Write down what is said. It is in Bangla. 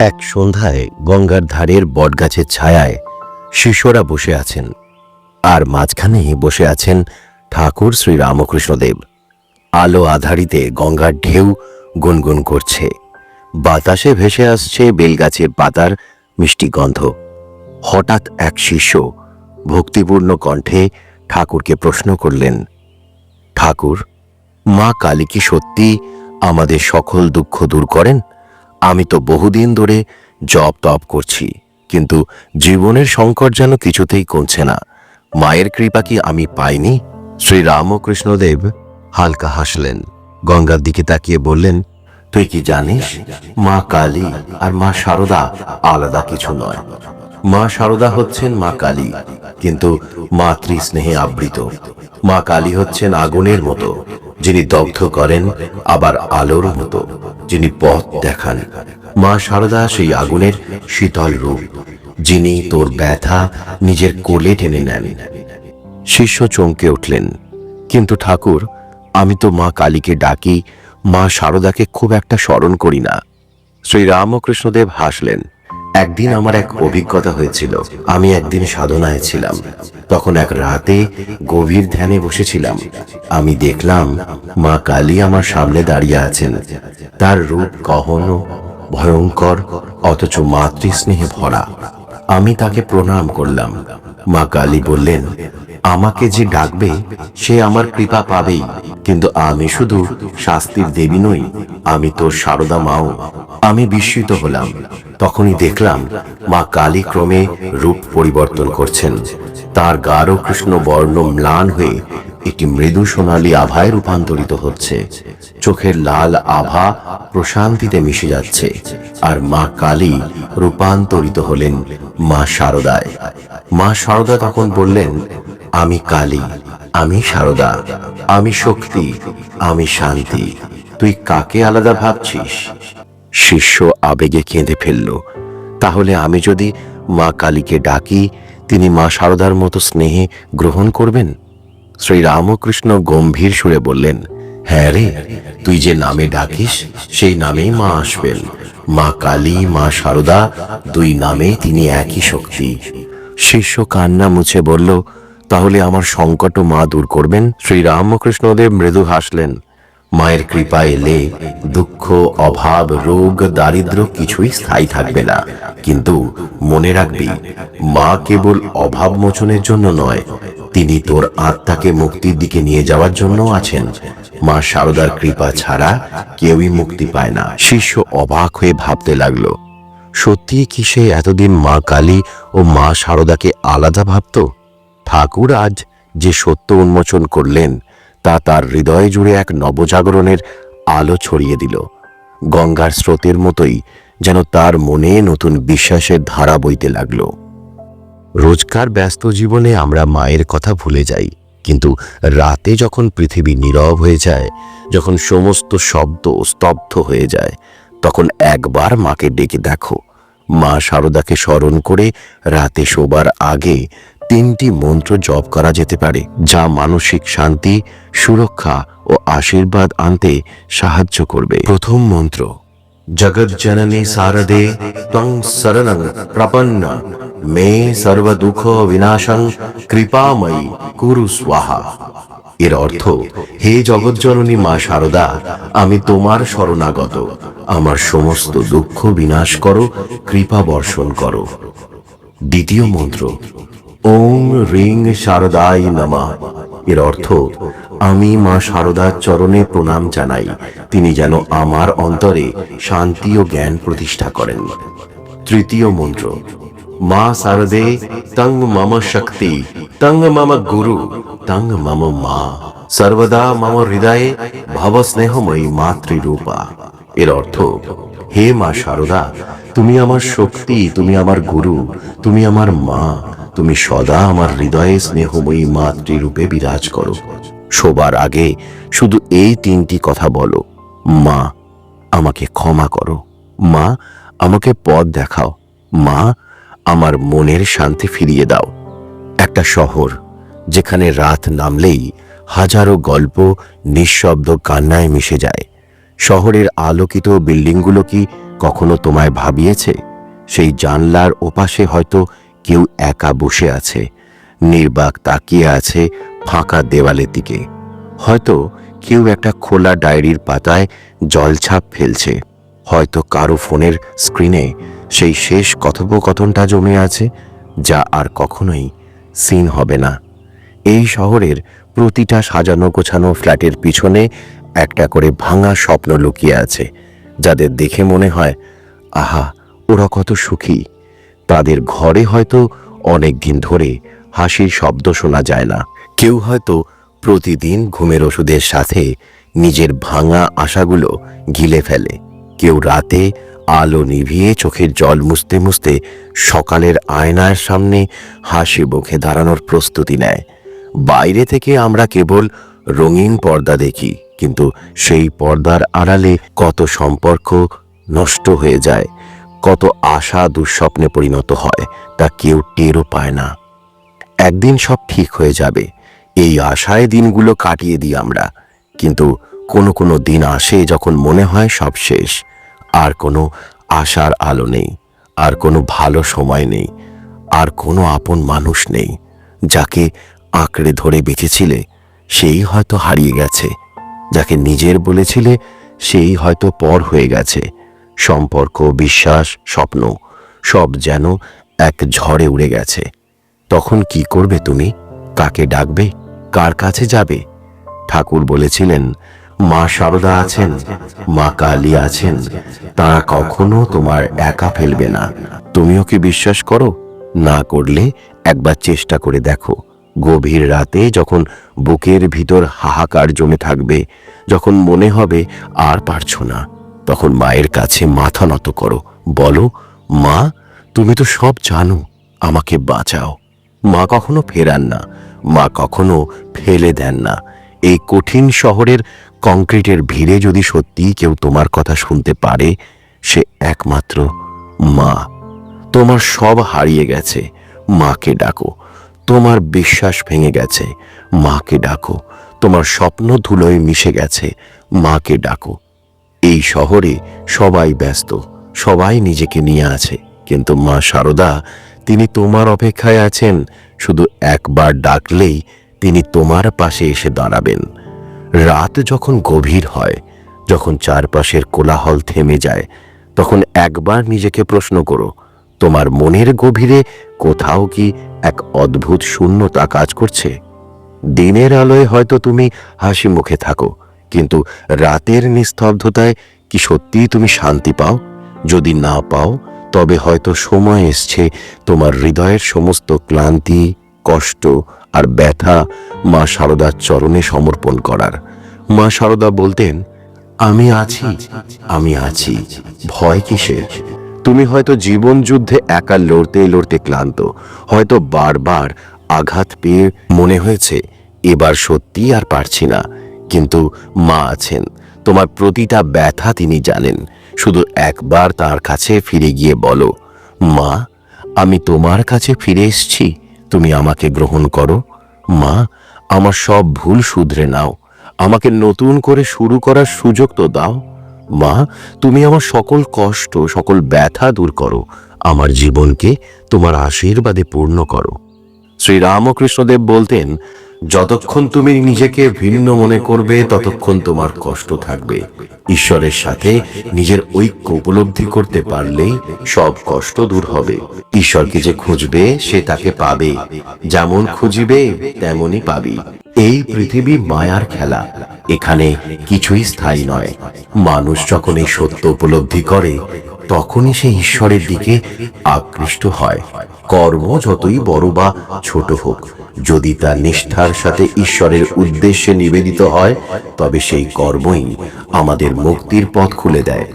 এক সন্ধ্যায় গঙ্গার ধারের বটগাছের ছায়ায় শিষ্যরা বসে আছেন আর মাঝখানে বসে আছেন ঠাকুর শ্রী রামকৃষ্ণদেব। আলো আধারিতে গঙ্গার ঢেউ গুনগুন করছে। বাতাসে ভেসে আসছে বেলগাছের পাতার মিষ্টি গন্ধ। হঠাৎ এক শিষ্য ভক্তিপূর্ণ কণ্ঠে ঠাকুরকে প্রশ্ন করলেন, ঠাকুর, মা কালী কি সত্যি আমাদের সকল দুঃখ দূর করেন? আমি তো বহুদিন ধরে জপ তপ করছি কিন্তু জীবনের সংকট যেন কিছুতেই কমছে না। মায়ের কৃপা কি আমি পাইনি? শ্রী রামকৃষ্ণদেব হালকা হাসলেন গঙ্গার দিকে তাকিয়ে বললেন তুই কি জানিস মা কালী আর মা শারদা আলাদা কিছু নয়। মা শারদা হচ্ছেন মা কালী, কিন্তু মাতৃ স্নেহে আবৃত। মা কালী হচ্ছেন আগুনের মতো, যিনি দগ্ধ করেন, আবার আলোর মতো, যিনি পথ দেখান। মা শারদা সেই আগুনের শীতল রূপ, যিনি তোর ব্যথা নিজের কোলে টেনে নেন। শিষ্য চমকে উঠলেন, কিন্তু ঠাকুর, আমি তো মা কালীকে ডাকি, মা শারদাকে খুব একটা স্মরণ করি না। শ্রী রামকৃষ্ণদেব হাসলেন একদিন আমার এক অভিজ্ঞতা হয়েছিল। আমি একদিন সাধনায় ছিলাম। তখন এক রাতে গভীর ধ্যানে বসেছিলাম। আমি দেখলাম মা কালী আমার সামনে দাঁড়িয়ে আছেন। তার রূপ গহন ভয়ঙ্কর, অথচ মাতৃস্নেহে ভরা। আমি তাকে প্রণাম করলাম। মা কালী বললেন, আমাকে যে ডাকবে, সে আমার কৃপা পাবেই। কিন্তু আমি শুধু শাস্তির দেবী নই, আমি তোর সারদা মাও। আমি বিস্মিত হলাম। তখনই দেখলাম মা কালী ক্রমে রূপ পরিবর্তন করছেন। তার গাঢ় কৃষ্ণ বর্ণ ম্লান হয়ে একটি মৃদু সোনালী আভায় রূপান্তরিত হচ্ছে। চোখের লাল আভা প্রশান্তিতে মিশে যাচ্ছে আর মা কালী রূপান্তরিত হলেন মা শারদায় মা শারদা তখন বললেন, আমি কালী আমি সারদা, আমি শক্তি, আমি শান্তি। তুই কাকে আলাদা ভাবছিস? শিষ্য আবেগে কেঁদে ফেলল। তাহলে আমি যদি মা কালীকে ডাকি, তিনি মা সারদার মতো স্নেহে গ্রহণ করবেন? শ্রী রামকৃষ্ণ গম্ভীর সুরে বললেন হ্যাঁ রে, তুই যে নামে ডাকিস, সেই নামেই মা আসবেন। মা কালী, মা সারদা, দুই নামে তিনি একই শক্তি। শিষ্য কান্না মুছে বলল তাহলে আমার সংকট মা দূর করবেন। শ্রী রামকৃষ্ণদেব মৃদু হাসলেন। মায়ের কৃপা এলে দুঃখ, অভাব, রোগ, দারিদ্র কিছুই স্থায়ী থাকবে না। কিন্তু মনে রাখবি, মা কেবল অভাব মোচনের জন্য নয়, তিনি তোর আত্মাকে মুক্তির দিকে নিয়ে যাওয়ার জন্য আছেন। মা শারদার কৃপা ছাড়া কেউই মুক্তি পায় না। শিষ্য অবাক হয়ে ভাবতে লাগল সত্যি কি সে এতদিন মা কালী ও মা শারদাকে আলাদা ভাবত? ঠাকুর আজ যে সত্য উন্মোচন করলেন, তা তার হৃদয় জুড়ে এক নবজাগরণের আলো ছড়িয়ে দিল। গঙ্গার স্রোতের মতোই যেন তার মনে নতুন বিশ্বাসের ধারা বইতে লাগল। রোজকার ব্যস্ত জীবনে আমরা মায়ের কথা ভুলে যাই, কিন্তু রাতে যখন পৃথিবী নীরব হয়ে যায়, যখন সমস্ত শব্দ স্তব্ধ হয়ে যায়, তখন একবার মাকে ডেকে দেখো। মা শারদাকে স্মরণ করে রাতে শোবার আগে তিনটি মন্ত্র জপ করা যেতে পারে, যা মানসিক শান্তি, সুরক্ষা ও আশীর্বাদ আনতে সাহায্য করবে। প্রথম মন্ত্র জগজ্জননী শারদে ত্বং শরণং প্রপন্ন, মে সর্ব দুঃখ বিনাশং কৃপাময়ী কুরু স্বাহা। এর অর্থ, হে জগজ্জননী মা শারদা আমি তোমার শরণাগত। আমার সমস্ত দুঃখ বিনাশ করো, কৃপা বর্ষণ করো। দ্বিতীয় মন্ত্র ওম রিং শারদাই নমা। এর অর্থ, আমি মা শারদার চরণে প্রণাম জানাই। তিনি যেন আমার অন্তরে শান্তি ও জ্ঞান প্রতিষ্ঠা করেন। তৃতীয় মন্ত্র, মা শারদে তং মম শক্তি, তং মম গুরু, তং মম মা। সর্বদা মম হৃদয়ে ভব স্নেহময়ী মাতৃরূপা। এর অর্থ, হে মা শারদা, তুমি আমার শক্তি, তুমি আমার গুরু, তুমি আমার মা। তুমি সদা আমার হৃদয়ে স্নেহময়ী মাতৃরূপে বিরাজ করো। শোবার আগে শুধু এই তিনটি কথা বলো। মা, আমাকে ক্ষমা করো। মা, আমাকে পথ দেখাও। মা, আমার মনের শান্তি ফিরিয়ে দাও। একটা শহর যেখানে রাত নামলেই হাজারো গল্প, নিঃশব্দ কান্নায় মিশে যায়। শহরের আলোকিত বিল্ডিংগুলো কি কখনো তোমায় ভাবিয়েছে? সেই জানলার ওপাশে হয়তো কেউ একা বসে আছে, নির্বাক তাকিয়ে আছে ফাঁকা দেওয়ালের দিকে। হয়তো কেউ একটা খোলা ডায়েরির পাতায় জলছাপ ফেলছে। হয়তো কারও ফোনের স্ক্রিনে সেই শেষ কথোপকথনটা জমে আছে, যা আর কখনোই সিন হবে না। এই শহরের প্রতিটা সাজানো গোছানো ফ্ল্যাটের পিছনে একটা করে ভাঙা স্বপ্ন লুকিয়ে আছে, যাদের দেখে মনে হয়, আহা, ওরা কত সুখী। তাদের ঘরে হয়তো অনেক দিন ধরে হাসির শব্দ শোনা যায় না। কেউ হয়তো প্রতিদিন ঘুমের ওষুধের সাথে নিজের ভাঙা আশাগুলো গিলে ফেলে। কেউ রাতে আলো নিভিয়ে চোখের জল মুছতে মুছতে সকালের আয়নার সামনে হাসি মুখে দাঁড়ানোর প্রস্তুতি নেয়। বাইরে থেকে আমরা কেবল রঙিন পর্দা দেখি, কিন্তু সেই পর্দার আড়ালে কত সম্পর্ক নষ্ট হয়ে যায়। কত আশা দুঃস্বপ্নে পরিণত হয়, তা কেউ টেরও পায় না। একদিন সব ঠিক হয়ে যাবে, এই আশায় দিনগুলো কাটিয়ে দিই আমরা। কিন্তু কোনো কোনো দিন আসে যখন মনে হয় সব শেষ, আর কোনো আশার আলো নেই, আর কোনো ভালো সময় নেই, আর কোনো আপন মানুষ নেই, যাকে আঁকড়ে ধরে বেঁচেছিলে, সেই হয়তো হারিয়ে গেছে, যাকে নিজের বলেছিলে, সেই হয়তো পর হয়ে গেছে। সম্পর্ক, বিশ্বাস, স্বপ্ন, সব যেন এক ঝড়ে উড়ে গেছে। তখন কি করবে তুমি? কাকে ডাকবে? কার কাছে যাবে? ঠাকুর বলেছিলেন, মা শারদা আছেন, মা কালী আছেন। তারা কখনো তোমার একা ফেলবে না। তুমিও কি বিশ্বাস করো? না করলে একবার চেষ্টা করে দেখো। গভীর রাতে যখন বুকের ভিতর হাহাকার জমে থাকবে, যখন মনে হবে আর পারছ না। তখন মায়ের কাছে মাথা নত করো। বলো, মা, তুমি তো সব জানো, আমাকে বাঁচাও। মা কখনো ফেরান না, মা কখনো ফেলে দেন না। এই কঠিন শহরের কংক্রিটের ভিড়ে যদি সত্যিই কেউ তোমার কথা শুনতে পারে, সে একমাত্র মা। তোমার সব হারিয়ে গেছে, মাকে ডাকো। তোমার বিশ্বাস ভেঙে গেছে, মাকে ডাকো। তোমার স্বপ্ন ধুলোয় মিশে গেছে, মাকে ডাকো। এই শহরে সবাই ব্যস্ত, সবাই নিজেকে নিয়ে আছে। কিন্তু মা শারদা তিনি তোমার অপেক্ষায় আছেন, শুধু একবার ডাকলেই তিনি তোমার পাশে এসে দাঁড়াবেন। রাত যখন গভীর হয়, যখন চারপাশের কোলাহল থেমে যায়, তখন একবার নিজেকে প্রশ্ন করো, তোমার মনের গভীরে কোথাও কি এক অদ্ভুত শূন্যতা কাজ করছে? দিনের আলোয় হয়তো তুমি হাসি মুখে থাকো কিন্তু রাতের নিস্তব্ধতায় কি সত্যিই তুমি শান্তি পাও? যদি না পাও, তবে হয়তো সময় এসছে তোমার হৃদয়ের সমস্ত ক্লান্তি, কষ্ট আর ব্যথা মা সারদার চরণে সমর্পণ করার। মা সারদা বলতেন, আমি আছি আমি আছি। ভয় কিসের? তুমি হয়তো জীবন যুদ্ধে একা লড়তে লড়তে ক্লান্ত। হয়তো বারবার আঘাত পেয়ে মনে হয়েছে, এবার সত্যি আর পারছি না। কিন্তু মা আছেন। তোমার প্রতিটা ব্যথা তিনি জানেন। শুধু একবার তার কাছে ফিরে গিয়ে বলো, মা, আমি তোমার কাছে ফিরে এসছি। তুমি আমাকে গ্রহণ করো। মা, আমার সব ভুল শুধরে নাও। আমাকে নতুন করে শুরু করার সুযোগ তো দাও। মা, তুমি আমার সকল কষ্ট, সকল ব্যথা দূর করো। আমার জীবনকে তোমার আশীর্বাদে পূর্ণ করো। শ্রী রামকৃষ্ণদেব বলতেন যতক্ষণ তুমি নিজেকে ভিন্ন মনে করবে, ততক্ষণ তোমার কষ্ট থাকবে। ঈশ্বরের সাথে নিজের ঐক্য উপলব্ধি করতে পারলেই সব কষ্ট দূর হবে। ঈশ্বরকে যে খুঁজবে, সে তাকে পাবে। যেমন খুঁজিবে, তেমনই পাবি। এই পৃথিবী মায়ার খেলা। এখানে কিছুই স্থায়ী নয়। মানুষ যখন এই সত্য উপলব্ধি করে, তখনই সে ঈশ্বরের দিকে আকৃষ্ট হয়। কর্ম যতই বড় বা ছোট হোক, যদি তা নিষ্ঠার সাথে ঈশ্বরের উদ্দেশ্যে নিবেদিত হয়, তবে সেই কর্মই আমাদের মুক্তির পথ খুলে দেয়।